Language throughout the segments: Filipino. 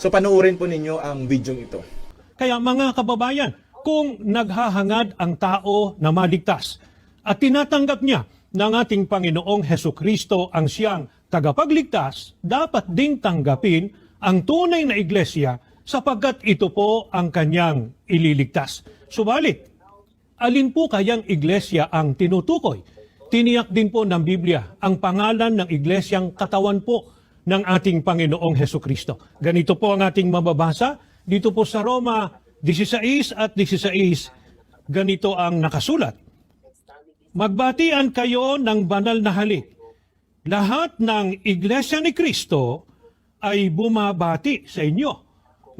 So panuorin po ninyo ang video ito. Kaya mga kababayan, kung naghahangad ang tao na maligtas at tinatanggap niya ng ating Panginoong Heso Kristo ang siyang tagapagligtas, dapat ding tanggapin ang tunay na iglesia sapagkat ito po ang kanyang ililigtas. Subalit, alin po kayang iglesia ang tinutukoy? Tiniyak din po ng Biblia ang pangalan ng iglesyang katawan po ng ating Panginoong Heso Kristo. Ganito po ang ating mababasa dito po sa Roma 16 at 16. Ganito ang nakasulat. Magbatian kayo ng banal na halik. Lahat ng iglesia ni Kristo ay bumabati sa inyo.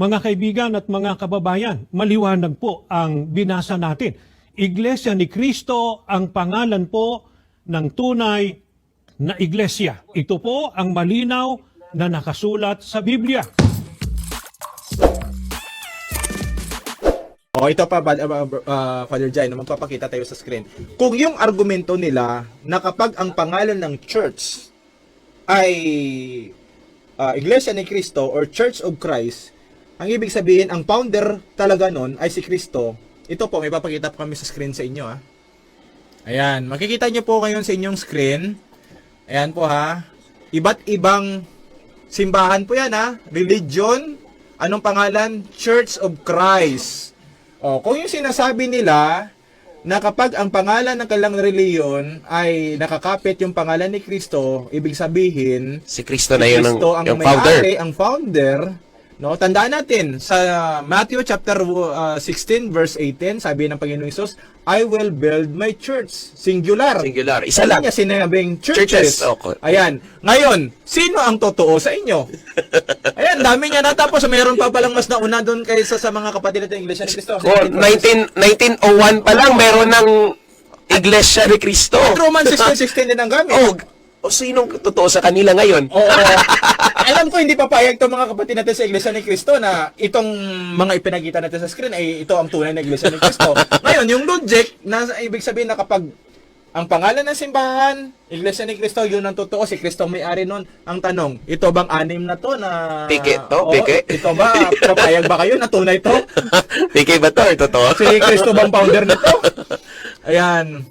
Mga kaibigan at mga kababayan, maliwanag po ang binasa natin. Iglesia ni Kristo ang pangalan po ng tunay na iglesia. Ito po ang malinaw na nakasulat sa Biblia. O ito pa, uh, uh, Father Jai, na magpapakita tayo sa screen. Kung yung argumento nila na kapag ang pangalan ng church ay uh, Iglesia ni Cristo or Church of Christ, ang ibig sabihin, ang founder talaga nun ay si Cristo. Ito po, may papakita po kami sa screen sa inyo. Ha? Ayan, makikita nyo po ngayon sa inyong screen. Ayan po ha. Iba't ibang simbahan po yan ha. Religion. Anong pangalan? Church of Christ. O, kung yung sinasabi nila na kapag ang pangalan ng kanilang reliyon ay nakakapit yung pangalan ni Kristo, ibig sabihin, Si Kristo si na yun ang, ang founder. ang founder. No, tandaan natin sa Matthew chapter uh, 16 verse 18, sabi ng Panginoong Hesus, I will build my church. Singular. Singular. Isa lang. niya sinabing churches. Churches, okay. Ayan. Ngayon, sino ang totoo sa inyo? Ayan, dami niya na. Tapos mayroon pa palang mas nauna doon kaysa sa mga kapatid natin Iglesia ni Cristo. Oh, 19, 1901 pa lang, meron ng Iglesia ni Cristo. Roman 1616 din ang gamit. Oh, o sinong totoo sa kanila ngayon? Oo. Alam ko hindi papayag to mga kapatid natin sa Iglesia ni Cristo na itong mga ipinagita natin sa screen ay ito ang tunay na Iglesia ni Cristo. Ngayon, yung logic na ibig sabihin na kapag ang pangalan ng simbahan, Iglesia ni Cristo, yun ang totoo, si Cristo may-ari nun. Ang tanong, ito bang anim na to na... Pike to? Oo, Pike? Ito ba, papayag ba kayo na tunay to? PK ba to? or Totoo? Si Cristo bang founder nito? Ayan.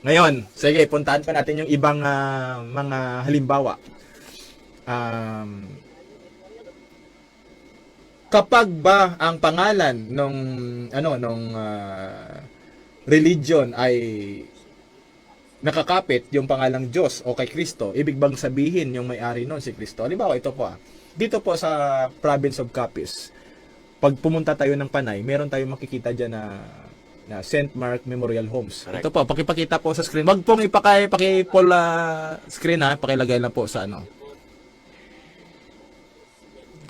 Ngayon, sige, puntahan pa natin yung ibang ah, mga halimbawa. Um, kapag ba ang pangalan nung ano nung ah, religion ay nakakapit yung pangalang Diyos o kay Kristo, ibig bang sabihin yung may-ari nun si Kristo? Halimbawa, ito po ah. Dito po sa province of Capiz, pag pumunta tayo ng Panay, meron tayong makikita dyan na na St. Mark Memorial Homes. Correct. Ito po, pakipakita po sa screen. Wag pong ipakay, pakipol ah, screen ha, pakilagay lang po sa ano.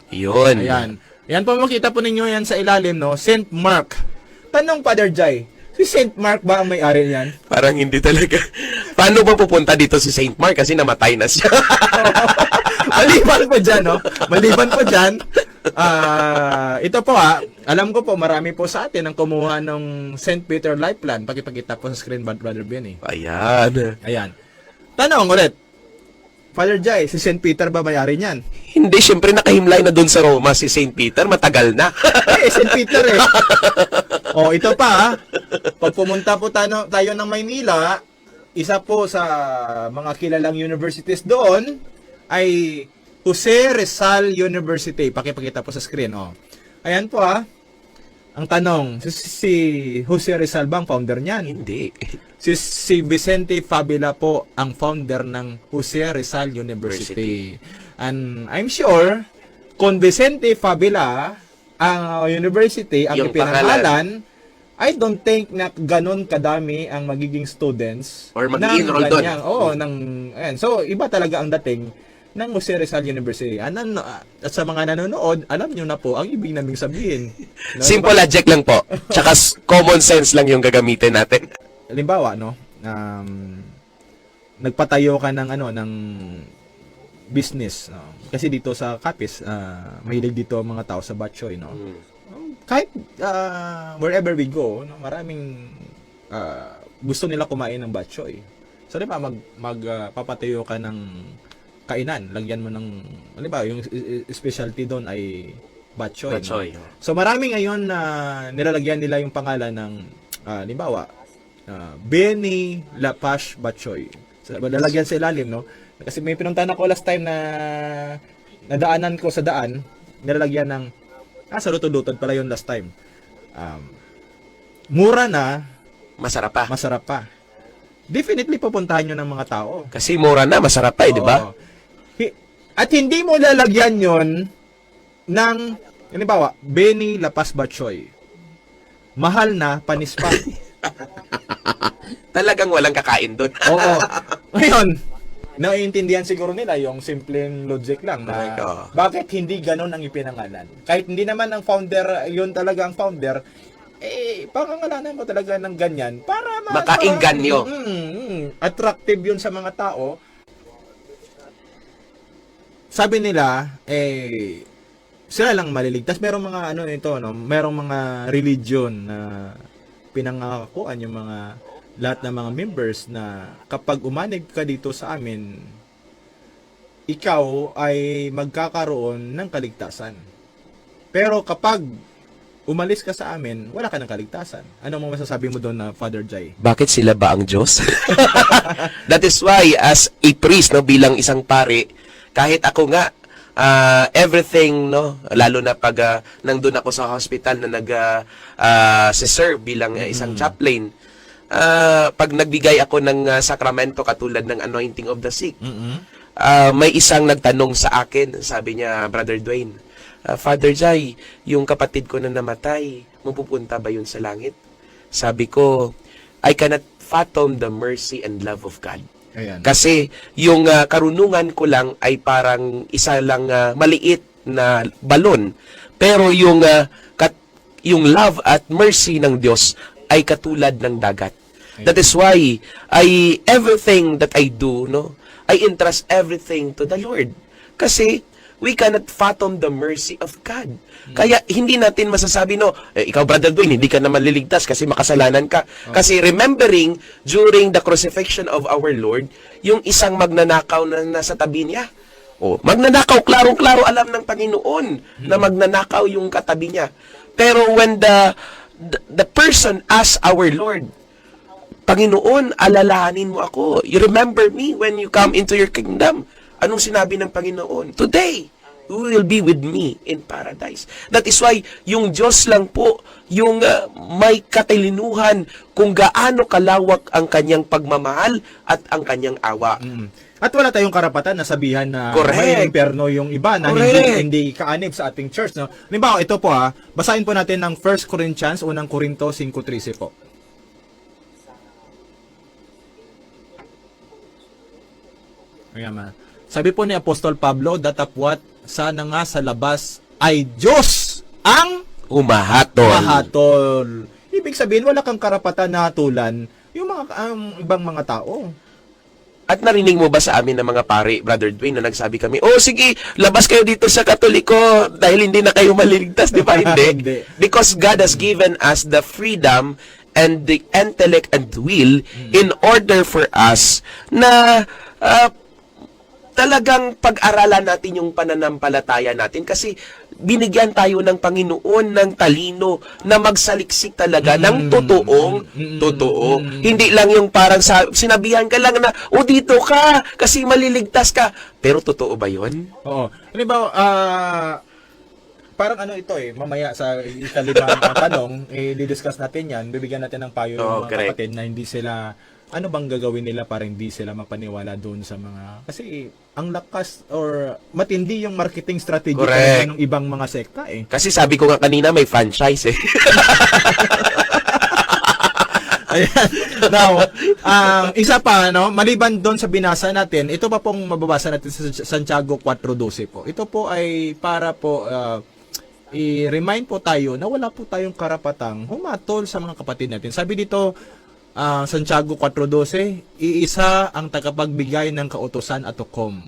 Yun. Ayan. Ayan po, makita po ninyo yan sa ilalim, no? St. Mark. Tanong, Father Jai, si St. Mark ba ang may-ari niyan? Parang hindi talaga. Paano ba pupunta dito si Saint Mark? Kasi namatay na siya. Maliban po dyan, no? Maliban po dyan, ah ito po ha, alam ko po, marami po sa atin ang kumuha ng St. Peter Life Plan. Pakipakita po sa screen, Brother Benny. Ayan. Ayan. Tanong ulit, Father Jai, si St. Peter ba may-ari niyan? Hindi, syempre nakahimlay na doon sa Roma si Saint Peter. Matagal na. Eh, St. Peter eh. oh, ito pa ha. Pag pumunta po tayo, tayo ng Maynila, isa po sa mga kilalang universities doon ay Jose Rizal University. Pakipakita po sa screen. Oh. Ayan po ha. Ang tanong, si, si Jose Rizal ba ang founder niyan? hindi. Si, si Vicente Fabila po ang founder ng Jose Rizal University. And I'm sure, kung Vicente Fabila ang university, ang Yung ipinangalan, I don't think na ganun kadami ang magiging students. Or mag-enroll doon. Oo, ng, ayan. So, iba talaga ang dating ng Jose Rizal University. Ano, at sa mga nanonood, alam nyo na po ang ibig naming sabihin. No, Simple logic lang po. Tsaka common sense lang yung gagamitin natin. halimbawa no um, nagpatayo ka ng ano ng business no? kasi dito sa Capiz uh, mahilig dito ang mga tao sa batchoy no kahit ah, wherever we go no maraming ah, gusto nila kumain ng batchoy so di ba mag mag ah, papatayo ka ng kainan. Lagyan mo ng, ano ba, yung specialty doon ay batchoy. no? Batchoy. So marami ngayon na nilalagyan nila yung pangalan ng, ah, halimbawa, ah, Benny Lapash Batchoy. So, lalagyan sa ilalim, no? Kasi may pinuntahan ako last time na nadaanan ko sa daan, nilalagyan ng, ah, sa lutod-lutod pala yun last time. Um, mura na, Masarap pa. masarap pa. Definitely pupuntahan nyo ng mga tao. Kasi mura na, masarap pa eh, di ba? At hindi mo lalagyan yon ng, halimbawa, Benny Lapas Batchoy. Mahal na, panis pa. Talagang walang kakain doon. Oo. Ngayon, naiintindihan siguro nila yung simpleng logic lang na oo. bakit hindi ganun ang ipinangalan. Kahit hindi naman ang founder, yun talaga ang founder, eh, pangangalanan mo talaga ng ganyan para ma- Makainganyo. Mm, mm, attractive yun sa mga tao. Sabi nila, eh, sila lang maliligtas. Merong mga ano ito, no? Merong mga religion na pinangakuan yung mga lahat ng mga members na kapag umanig ka dito sa amin, ikaw ay magkakaroon ng kaligtasan. Pero kapag umalis ka sa amin, wala ka ng kaligtasan. Ano mo masasabi mo doon na Father Jai? Bakit sila ba ang Diyos? That is why, as a priest, no, bilang isang pari, kahit ako nga, ah, everything, no, lalo na pag ah, nandun ako sa hospital na nag ah, ah, serve bilang ah, isang chaplain, ah, pag nagbigay ako ng ah, sakramento katulad ng anointing of the sick, Ah, may isang nagtanong sa akin, sabi niya, Brother Dwayne, ah, Father Jai, yung kapatid ko na namatay, mapupunta ba yun sa langit? Sabi ko, I cannot fathom the mercy and love of God. Ayan. Kasi yung ah, karunungan ko lang ay parang isa lang ah, maliit na balon. Pero yung ah, kat- yung love at mercy ng Diyos ay katulad ng dagat. That is why I everything that I do, no, I entrust everything to the Lord. Kasi we cannot fathom the mercy of God. Kaya hindi natin masasabi no, eh, ikaw brother Dwayne, hindi ka na maliligtas kasi makasalanan ka. Kasi remembering during the crucifixion of our Lord, yung isang magnanakaw na nasa tabi niya. Oh, magnanakaw, klarong-klaro alam ng Panginoon na magnanakaw yung katabi niya. Pero when the the, the person asks our Lord, Panginoon, alalahanin mo ako. You remember me when you come into your kingdom. Anong sinabi ng Panginoon? Today, you will be with me in paradise. That is why, yung Diyos lang po, yung uh, may katilinuhan kung gaano kalawak ang kanyang pagmamahal at ang kanyang awa. Mm. At wala tayong karapatan na sabihan na Correct. may impyerno yung iba na Correct. hindi, hindi kaanib sa ating church. No? Halimbawa, ito po ha, basahin po natin ng 1 Corinthians, unang Korinto 5.13 po. Ayan ma. Sabi po ni Apostol Pablo, datapwat sana nga sa labas ay Diyos ang Umahatol. mahatol. Ibig sabihin, wala kang karapatan na hatulan yung mga ang ibang mga tao. At narinig mo ba sa amin ng mga pare, Brother Dwayne, na nagsabi kami, oh sige, labas kayo dito sa Katoliko dahil hindi na kayo maliligtas, di ba? Hindi. Hindi. Because God has given us the freedom and the intellect and will in order for us na ah, talagang pag-aralan natin yung pananampalataya natin kasi binigyan tayo ng Panginoon ng talino na magsaliksik talaga ng totoong totoo. Hindi lang yung parang sa, sinabihan ka lang na, o dito ka kasi maliligtas ka. Pero totoo ba yun? Oo. Halimbawa, ah parang ano ito eh, mamaya sa ikalimang uh, tanong, eh, didiscuss natin yan, bibigyan natin ng payo yung mga correct. kapatid na hindi sila, ano bang gagawin nila para hindi sila mapaniwala doon sa mga, kasi ang lakas or matindi yung marketing strategy ng ibang mga sekta eh. Kasi sabi ko nga kanina may franchise eh. Ayan. Now, ang isa pa, no, maliban doon sa binasa natin, ito pa pong mababasa natin sa Santiago 4.12 po. Ito po ay para po ah, i-remind po tayo na wala po tayong karapatang humatol sa mga kapatid natin. Sabi dito, ah, Santiago 4.12, iisa ang tagapagbigay ng kautosan at hukom.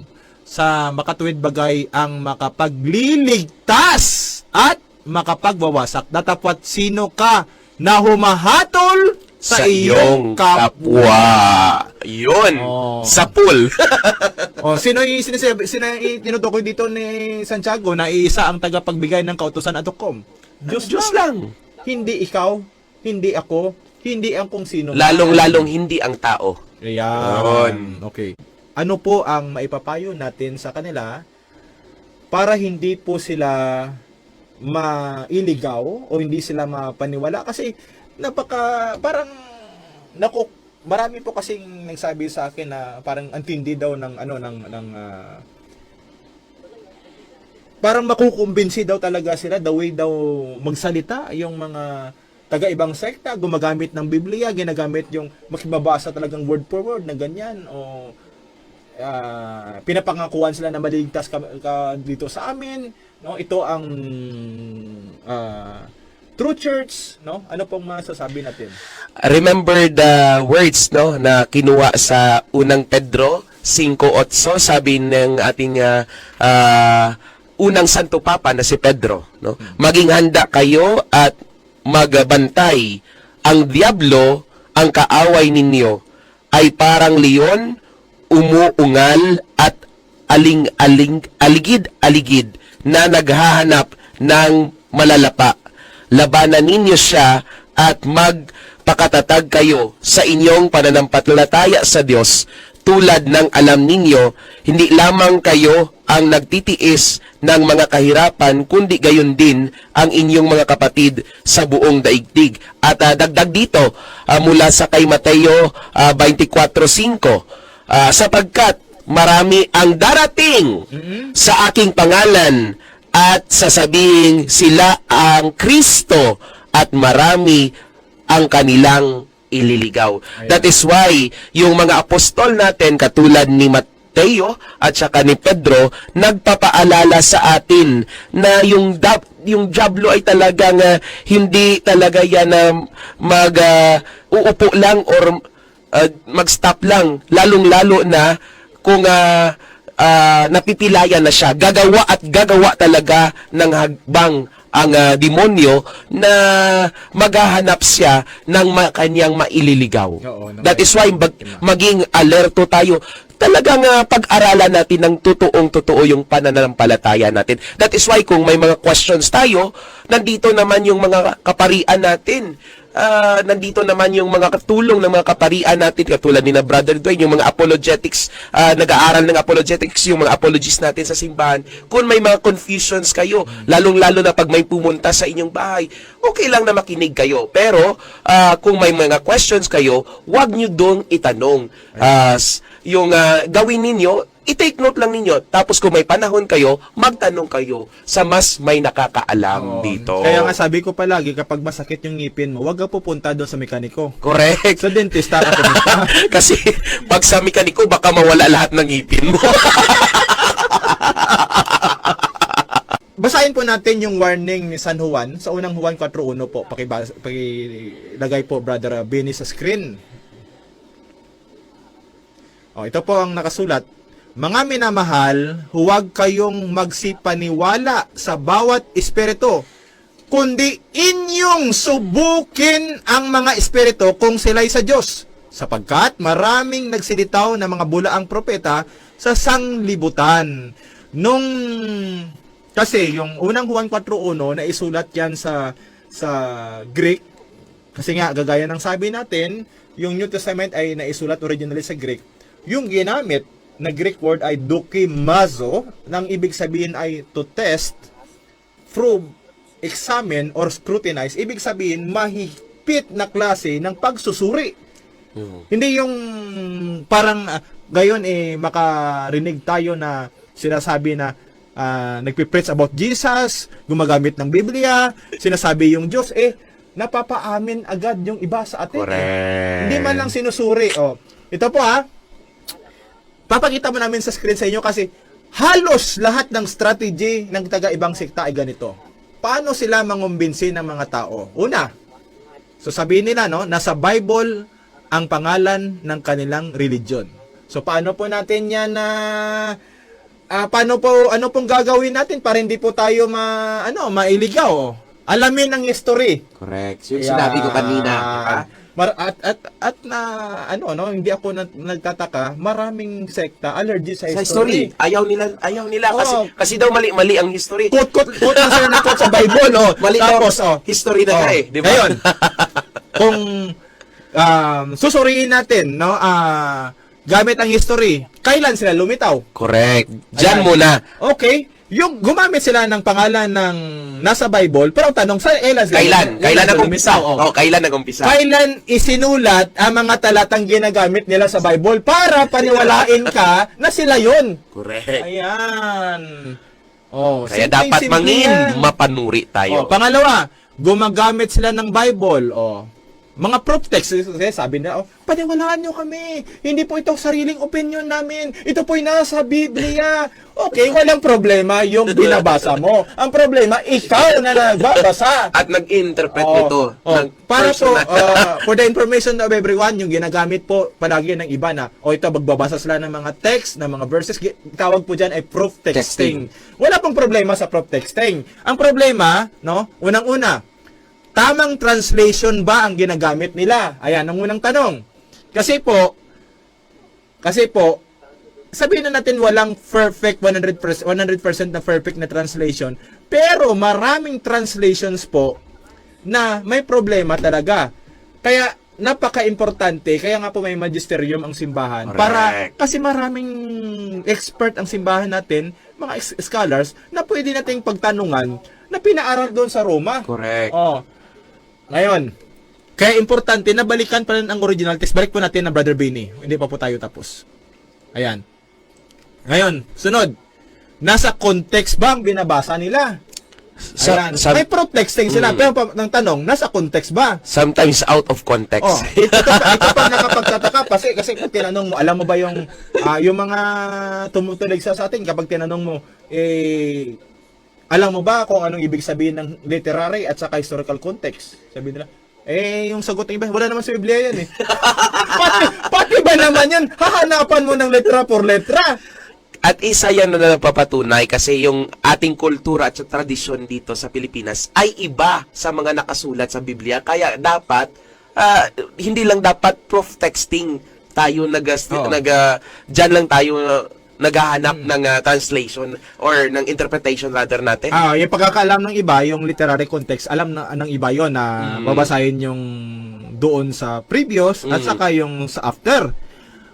Sa makatuwid bagay ang makapagliligtas at makapagwawasak. Datapwat sino ka na humahatol sa iyong kapwa. Yun. Oh. Sa pool. O, sino yung sinasabi, sino yung tinutukoy dito ni Santiago na iisa ang tagapagbigay ng kautusan at hukom? Diyos, Diyos lang. Hindi ikaw, hindi ako, hindi ang kung sino. Lalong-lalong hindi ang tao. Ayan. Okay. Ano po ang maipapayo natin sa kanila para hindi po sila mailigaw o hindi sila mapaniwala kasi napaka parang naku marami po kasing nagsabi sa akin na parang antindi daw ng ano ng ng ah, parang makukumbinsi daw talaga sila the way daw magsalita yung mga taga-ibang sekta gumagamit ng Biblia, ginagamit yung makibabasa talagang word for word na ganyan o ah, pinapangakuan sila na maligtas ka, ka dito sa amin, no? Ito ang ah, true church, no? Ano pong masasabi natin? Remember the words no na kinuha sa unang Pedro 5:8 sabi ng ating ah, ah, unang santo papa na si Pedro no maging handa kayo at magbantay ang diablo ang kaaway ninyo ay parang leon umuungal at aling-aling aligid-aligid na naghahanap ng malalapa. Labanan ninyo siya at magpakatatag kayo sa inyong pananampalataya sa Diyos tulad ng alam ninyo, hindi lamang kayo ang nagtitiis ng mga kahirapan, kundi gayon din ang inyong mga kapatid sa buong daigdig. At ah, dagdag dito, ah, mula sa kay Mateo ah, 24.5, ah, sapagkat marami ang darating sa aking pangalan at sasabihin sila ang Kristo at marami ang kanilang ililigaw. That is why yung mga apostol natin katulad ni Mateo at saka ni Pedro nagpapaalala sa atin na yung dab, yung jablo ay talagang ah, hindi talaga yan na mag ah, uupo lang or ah, mag-stop lang. Lalong-lalo na kung ah, ah, napipilayan na siya, gagawa at gagawa talaga ng hagbang ang ah, demonyo na maghahanap siya ng ma- kanyang maililigaw. Oo, That is why mag- maging alerto tayo. Talagang ah, pag-aralan natin ng totoong totoo yung pananampalataya natin. That is why kung may mga questions tayo, nandito naman yung mga kaparian natin. Ah, nandito naman yung mga katulong ng mga kaparian natin katulad ni na Brother Dwayne, yung mga apologetics, ah, nag-aaral ng apologetics, yung mga apologists natin sa simbahan. Kung may mga confusions kayo, lalong-lalo na pag may pumunta sa inyong bahay, okay lang na makinig kayo. Pero ah, kung may mga questions kayo, wag nyo dong itanong. S- yung ah, gawin ninyo, i-take note lang ninyo. Tapos kung may panahon kayo, magtanong kayo sa mas may nakakaalam Oo. dito. Kaya nga sabi ko palagi kapag masakit yung ngipin mo, wag ka pupunta doon sa mekaniko. Correct. Sa dentista ka pumunta. Kasi pag sa mekaniko, baka mawala lahat ng ngipin mo. Basahin po natin yung warning ni San Juan sa unang Juan 4.1 po. Pakibasa, pakilagay po, Brother Benny, sa screen. O, ito po ang nakasulat. Mga minamahal, huwag kayong magsipaniwala sa bawat espiritu, kundi inyong subukin ang mga espiritu kung sila'y sa Diyos. Sapagkat maraming nagsilitaw na mga bulaang propeta sa sanglibutan. Nung kasi yung unang Juan 4.1 na isulat yan sa sa Greek kasi nga gagaya ng sabi natin, yung New Testament ay naisulat originally sa Greek. Yung ginamit na Greek word ay dokimazo, nang ibig sabihin ay to test, probe, examine, or scrutinize. Ibig sabihin, mahigpit na klase ng pagsusuri. Hindi yung parang ah, gayon eh makarinig tayo na sinasabi na ah, nagpipreach about Jesus, gumagamit ng Biblia, sinasabi yung Diyos eh napapaamin agad yung iba sa atin. eh. Hindi man lang sinusuri. Oh. Ito po ha. Papakita mo namin sa screen sa inyo kasi halos lahat ng strategy ng taga-ibang sekta ay ganito. Paano sila mangumbinsi ng mga tao? Una, so sabihin nila no, nasa Bible ang pangalan ng kanilang religion. So paano po natin yan na ah, paano po ano pong gagawin natin para hindi po tayo ma ano mailigaw? Alamin ang history. Correct. Yung Kaya, sinabi ko kanina. Mar- at, at, at na, ano, no, hindi ako nag- nagtataka, maraming sekta, allergy sa Sa history. history, ayaw nila, ayaw nila kasi Oo. kasi daw mali-mali ang history. Quote, quote, quote na sila quote sa Bible, oh. Mali Tapos, daw, oh. history na Oh. eh, di ba? Ngayon, kung um, susuriin natin, no, ah, gamit ang history, kailan sila lumitaw? Correct. Diyan Ayan. muna. Okay, yung gumamit sila ng pangalan ng nasa Bible, pero ang tanong, sa kailan sila? Kailan? Kailan sila nag-umpisa? lumitaw? Oh, kailan nag-umpisa? Kailan isinulat ang mga talatang ginagamit nila sa Bible para paniwalain ka na sila yon? Correct. Ayan. Oh, Kaya dapat mangin, yan. mapanuri Oh, tayo. pangalawa, gumagamit sila ng Bible. Oh. Mga proof text, kasi sabi na, oh, paniwalaan nyo kami. Hindi po ito sariling opinion namin. Ito po'y nasa Biblia. Okay, walang problema yung binabasa mo. Ang problema, ikaw na nagbabasa. At nag-interpret Oo. nito Oo. ng para po, personal. uh, for the information of everyone, yung ginagamit po palagi ng iba na, o ito, magbabasa sila ng mga text, ng mga verses, tawag po dyan ay proof texting. Wala pong problema sa proof texting. Ang problema, no, unang-una, tamang translation ba ang ginagamit nila? Ayan, ang unang tanong. Kasi po, kasi po, sabihin na natin walang perfect 100% 100% na perfect na translation, pero maraming translations po na may problema talaga. Kaya napaka-importante, kaya nga po may magisterium ang simbahan Correct. para kasi maraming expert ang simbahan natin, mga scholars na pwede nating pagtanungan na pinaaral doon sa Roma. Correct. Oh. Ngayon, kaya importante na balikan pa rin ang original text. Balik po natin na Brother Benny. Hindi pa po tayo tapos. Ayan. Ngayon, sunod. Nasa context ba ang binabasa nila? Sa- Ayan. sa- May proof texting sila. Mm. Pero pa, ng tanong, nasa context ba? Sometimes out of context. Oh, ito pa, ito pa nakapagtataka kasi kasi kung tinanong mo, alam mo ba yung ah, yung mga tumutulig sa sa atin kapag tinanong mo eh alam mo ba kung anong ibig sabihin ng literary at saka historical context? Sabi nila, eh, yung sagot ng iba, wala naman sa Biblia yan eh. pati, pati ba naman yan? Hahanapan mo ng letra por letra. At isa yan na napapatunay kasi yung ating kultura at tradisyon dito sa Pilipinas ay iba sa mga nakasulat sa Biblia. Kaya dapat, ah, hindi lang dapat proof texting tayo nag, Oo. nag ah, dyan lang tayo ah, naghahanap Hmm. ng ah, translation or ng interpretation rather natin. Ah, yung pagkakaalam ng iba, yung literary context, alam na ng iba yon na Mm. babasahin yung doon sa previous at Mm. saka yung sa after.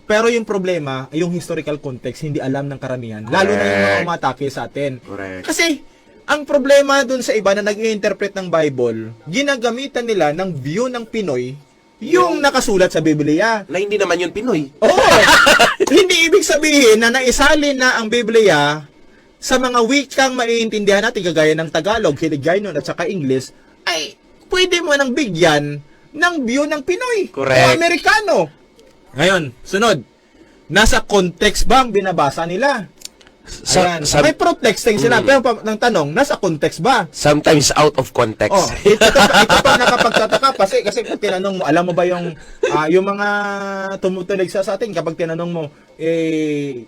Pero yung problema, yung historical context, hindi alam ng karamihan. Lalo na yung mga Correct. umatake sa atin. Correct. Kasi, ang problema dun sa iba na nag-interpret ng Bible, ginagamitan nila ng view ng Pinoy yung nakasulat sa Biblia. Na hindi naman yun Pinoy. Oo. hindi ibig sabihin na naisalin na ang Biblia sa mga wikang maiintindihan natin kagaya ng Tagalog, Hiligaynon at saka English ay pwede mo nang bigyan ng view ng Pinoy Correct. o Amerikano. Ngayon, sunod. Nasa context ba ang binabasa nila? Sa- Ayan. sa- May proof texting sila. Mm. Pero pa, ng tanong, nasa context ba? Sometimes out of context. Oh, ito, ito, pa- ito pa nakapagtataka kasi kasi tinanong mo, alam mo ba yung ah, yung mga tumutulig sa sa atin kapag tinanong mo eh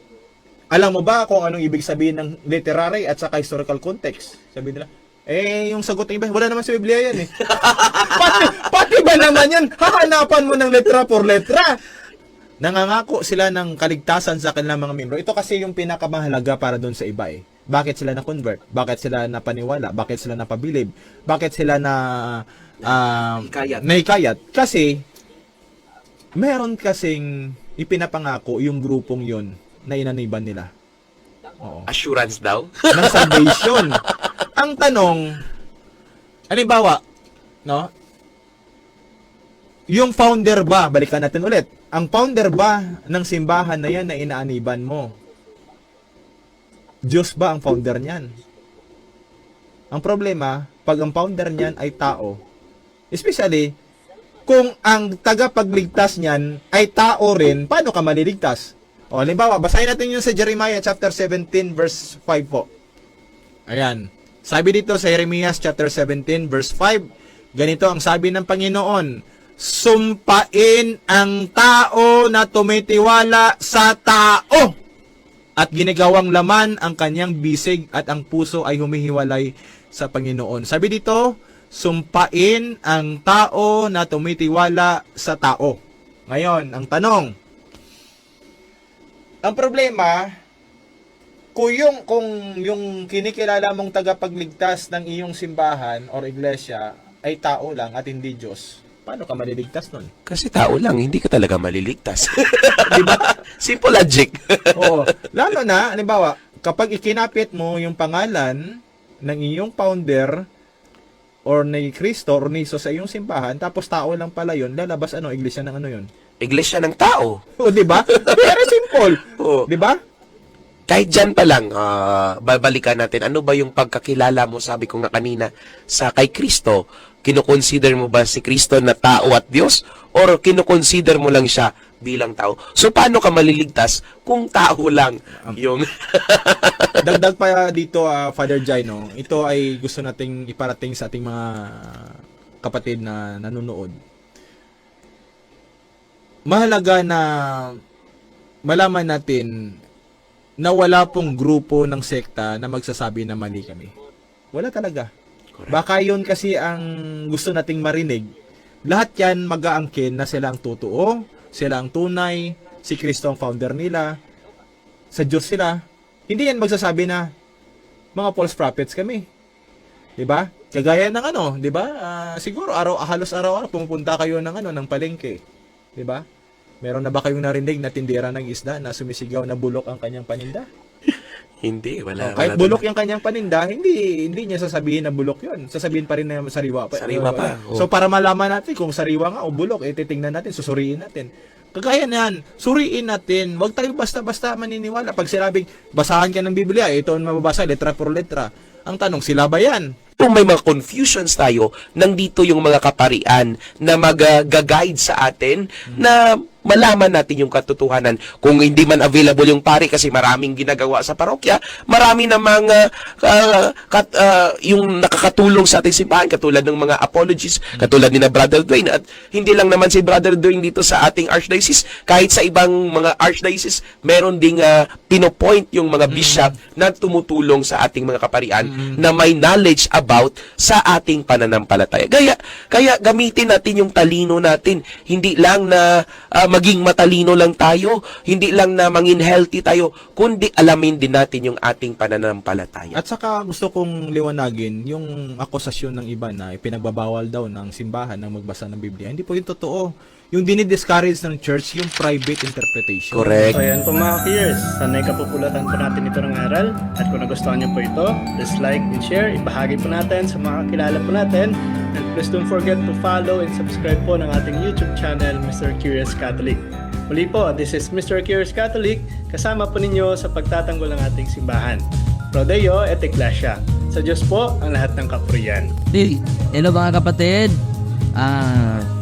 alam mo ba kung anong ibig sabihin ng literary at saka historical context? Sabi nila, eh, yung sagot ng iba, wala naman sa Biblia yan eh. pati, pati ba naman yan? Hahanapan mo ng letra por letra. Nangangako sila ng kaligtasan sa kanilang mga membro. Ito kasi yung pinakamahalaga para doon sa iba eh. Bakit sila na-convert? Bakit sila napaniwala? Bakit sila napabilib? Bakit sila na ah, Hikayat. naikayat? Kasi meron kasing ipinapangako yung grupong yon na inaniban nila. Oo Assurance daw. ng salvation. Ang tanong, halimbawa, no? Yung founder ba, balikan natin ulit, ang founder ba ng simbahan na yan na inaaniban mo? Diyos ba ang founder niyan? Ang problema, pag ang founder niyan ay tao, especially, kung ang tagapagligtas niyan ay tao rin, paano ka maliligtas? O, halimbawa, basahin natin yun sa Jeremiah chapter 17 verse 5 po. Ayan. Sabi dito sa Jeremiah chapter 17 verse 5, ganito ang sabi ng Panginoon, Sumpain ang tao na tumitiwala sa tao at ginagawang laman ang kanyang bisig at ang puso ay humihiwalay sa Panginoon. Sabi dito sumpain ang tao na tumitiwala sa tao. Ngayon, ang tanong, ang problema, kung yung, kung yung kinikilala mong tagapagligtas ng iyong simbahan or iglesia ay tao lang at hindi Diyos, paano ka maliligtas nun? Kasi tao lang, hindi ka talaga maliligtas. Di ba? Simple logic. Oo. Lalo na, halimbawa, kapag ikinapit mo yung pangalan ng iyong founder or ni Kristo or ni Jesus sa iyong simbahan, tapos tao lang pala yun, lalabas ano, iglesia ng ano yun. Iglesia ng tao. O, di ba? Very simple. Oo. Di ba? Kahit dyan pa lang, ah, babalikan natin, ano ba yung pagkakilala mo, sabi ko nga kanina, sa kay Kristo, kinukonsider mo ba si Kristo na tao at Diyos? Or kinukonsider mo lang siya bilang tao? So, paano ka maliligtas kung tao lang yung... Dagdag pa dito, ah, Father Jai, no? Ito ay gusto nating iparating sa ating mga kapatid na nanonood. Mahalaga na malaman natin na wala pong grupo ng sekta na magsasabi na mali kami. Wala talaga. Baka yun kasi ang gusto nating marinig. Lahat yan mag-aangkin na sila ang totoo, sila ang tunay, si Kristo ang founder nila, sa Diyos sila. Hindi yan magsasabi na mga false prophets kami. 'Di ba? Kagaya ng ano, 'di ba? Ah, siguro araw halos araw-araw pumupunta kayo ng ano ng palengke. 'Di ba? Meron na ba kayong narinig na tindera ng isda na sumisigaw na bulok ang kanyang paninda? hindi, wala. Kahit wala bulok yung kanyang paninda, hindi hindi niya sasabihin na bulok 'yon. Sasabihin pa rin na sariwa pa. Sariwa pa, oh. So para malaman natin kung sariwa nga o bulok, eh titingnan natin, susuriin natin. Kagaya niyan, suriin natin. Huwag tayo basta-basta maniniwala. Pag sinabing, basahan ka ng Biblia, ito ang mababasa, letra por letra. Ang tanong, sila ba yan? kung may mga confusions tayo, nandito yung mga kaparian na mag-guide sa atin na malaman natin yung katotohanan. Kung hindi man available yung pari kasi maraming ginagawa sa parokya, marami namang uh, uh, kat, uh, yung nakakatulong sa ating simbahan katulad ng mga apologies, katulad ni na Brother Dwayne at hindi lang naman si Brother Dwayne dito sa ating archdiocese, kahit sa ibang mga archdiocese, meron ding uh, pinopoint yung mga bishop na tumutulong sa ating mga kaparian na may knowledge about sa ating pananampalataya. Kaya, kaya gamitin natin yung talino natin. Hindi lang na ah, maging matalino lang tayo, hindi lang na mangin healthy tayo, kundi alamin din natin yung ating pananampalataya. At saka gusto kong liwanagin yung akusasyon ng iba na ipinagbabawal daw ng simbahan na magbasa ng Biblia. Hindi po yung totoo. Yung dinidiscourage ng church, yung private interpretation. Correct. So ayan po mga peers, sanay kapupulatan po natin ito ng aral at kung nagustuhan niyo po ito, please like and share, ibahagi po natin sa mga kakilala po natin and please don't forget to follow and subscribe po ng ating YouTube channel, Mr. Curious Catholic. Muli po, this is Mr. Curious Catholic, kasama po ninyo sa pagtatanggol ng ating simbahan. Prodeo et Ecclesia. Sa Diyos po ang lahat ng kapurian. Di- Hello mga kapatid. Ah,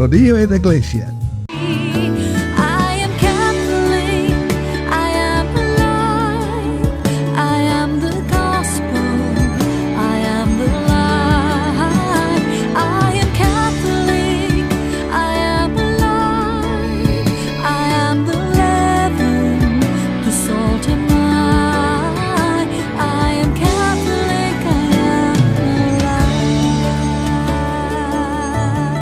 matuto. Rodillo et Iglesia,